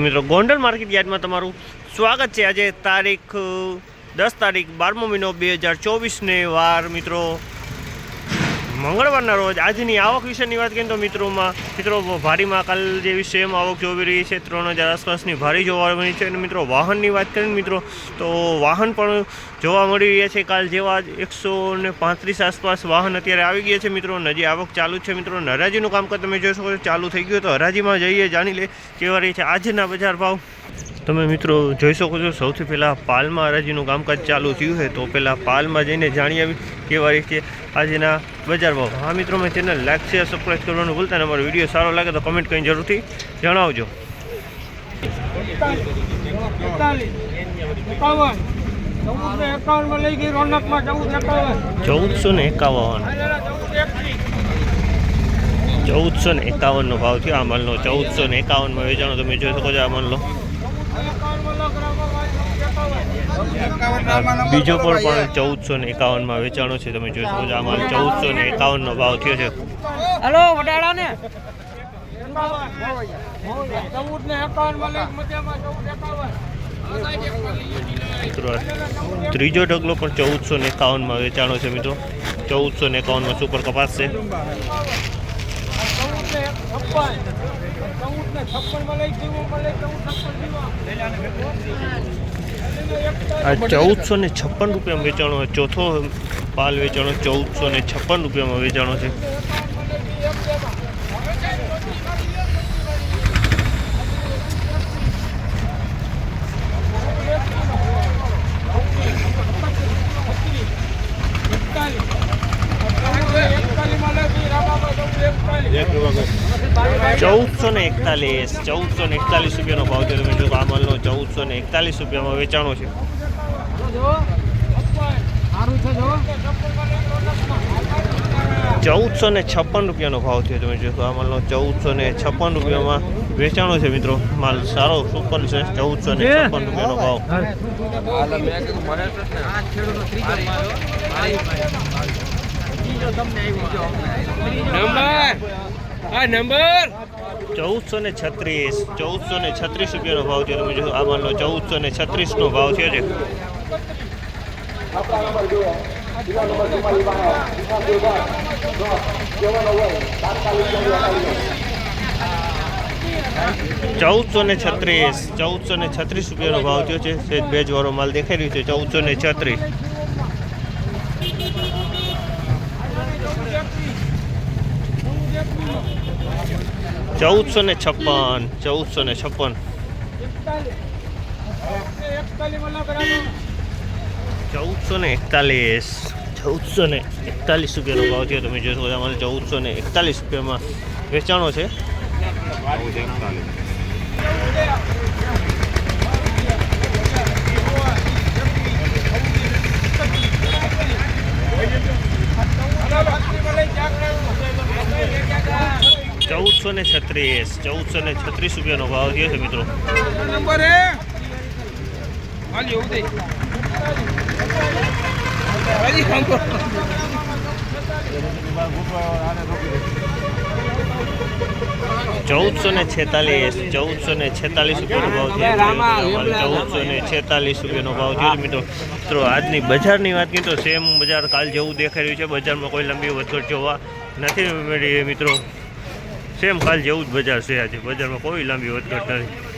મિત્રો, ગોંડલ માર્કેટ યાર્ડમાં તમારું સ્વાગત છે. આજે તારીખ દસ તારીખ બારમો મહિનો બે હજાર ચોવીસને વાર, મિત્રો. મંગળવારના રોજ આજની આવક વિશેની વાત કરીએ તો મિત્રોમાં, મિત્રો, ભારીમાં કાલ જેવી સેમ આવક જોવી રહી છે, ત્રણ હજાર આસપાસની ભારી જોવા મળી છે. અને મિત્રો, વાહનની વાત કરીએ મિત્રો, તો વાહન પણ જોવા મળી રહ્યા છે કાલ જેવા એકસો ને પાંત્રીસ આસપાસ વાહન અત્યારે આવી ગયા છે મિત્રો. નજી આવક ચાલુ છે મિત્રો. હરાજીનું કામકાજ તમે જોઈ શકો છો, ચાલુ થઈ ગયું તો હરાજીમાં જઈએ, જાણી લે કેવા રહી છે આજના બજાર ભાવ. તમે મિત્રો જોઈ શકો છો, સૌથી પહેલાં પાલમાં હરાજીનું કામકાજ ચાલુ થયું છે. તો પહેલાં પાલમાં જઈને જાણી આવી કેવા રીતે આજના બજારમાં હા મિત્રો મેં ચેનલ લાઈક શેર સબસ્ક્રાઈબ કરવાનું ભૂલતા અને અમારો વીડિયો સારો લાગે તો કમેન્ટ કરીને જરૂરથી જણાવજો. ચૌદસો ને એકાવન. ચૌદ ચૌદસો ને એકાવનનો ભાવ થયો આ માલનો. ચૌદસો ને એકાવનમાં વેચાણો તમે જોઈ શકો છો આ માલનો. બીજો પણ પણ ચૌદસો ને એકાવનમાં વેચાણો છે તમે જોઈ શકો છો. આ માલ ચૌદસો ને એકાવનનો ભાવ થયો છે. હેલો વડાળા ને ચૌદ ને એકાવન લઈ મધ્યમાં ચૌદ એકાવન મિત્રો ત્રીજો ઢગલો પણ ચૌદસો ને એકાવનમાં વેચાણો છે મિત્રો. ચૌદસો ને એકાવનમાં સુપર કપાસ છે. ચૌદ છપ્પન. ચૌદ ને લઈ જીવો, માં ચૌદ, છપ્પન આ ચૌદસો ને છપ્પન રૂપિયામાં વેચાણો. ચોથો પાલ વેચાણો ચૌદસો ને છપ્પન રૂપિયામાં વેચાણો છે. ચૌદસો ને એકતાલીસ ચૌદસો ને એકતાલીસ રૂપિયાનો ભાવ છે તમે જોતો આ માલનો ચૌદસો ને એકતાલીસ રૂપિયામાં વેચાણો છે. ચૌદસો ને છપ્પન રૂપિયાનો ભાવ થયો. તમે જોશો આ માલનો ચૌદસો ને છપ્પન રૂપિયામાં વેચાણો છે મિત્રો. માલ સારો સુપર છે. ચૌદસો ને છપ્પન રૂપિયાનો ભાવ. ચૌદસો ને છત્રીસ. ચૌદસો ને છત્રીસ રૂપિયાનો ભાવ થયો. તમે જોશો, આ માલનો ચૌદસો ને છત્રીસનો ભાવ થયો છે. ચૌદસો ને છત્રીસ. ચૌદસો ને છત્રીસ રૂપિયાનો ભાવ થયો છે. ભેજવાળો માલ દેખાઈ રહ્યો છે. ચૌદસો ને છત્રીસ. ચૌદસો ને છપ્પન, ચૌદસો ને છપ્પન. ચૌદસો ને એકતાલીસ. ચૌદસો ને એકતાલીસ રૂપિયાનો ભાવ થયો. તમે જોશો અમારે ચૌદસો ને એકતાલીસ રૂપિયામાં વેચાણો છે. ચૌદસો ને છત્રીસ ચૌદસો ને છત્રીસ રૂપિયાનો ભાવ થયો છે મિત્રો. ચૌદસો ને છેતાલીસ ચૌદસો ને છેતાલીસ રૂપિયાનો ભાવ થયો ચૌદસો ને છેતાલીસ રૂપિયાનો ભાવ થયો મિત્રો. મિત્રો આજની બજારની વાત કરીએ તો સેમ બજાર કાલ જેવું દેખાઈ રહ્યું છે. બજારમાં કોઈ લંબી વધઘટ જોવા નથી મળી મિત્રો. સેમ કાલ જેવું જ બજાર છે આજે? બજારમાં કોઈ લાંબી વધઘટ નથી.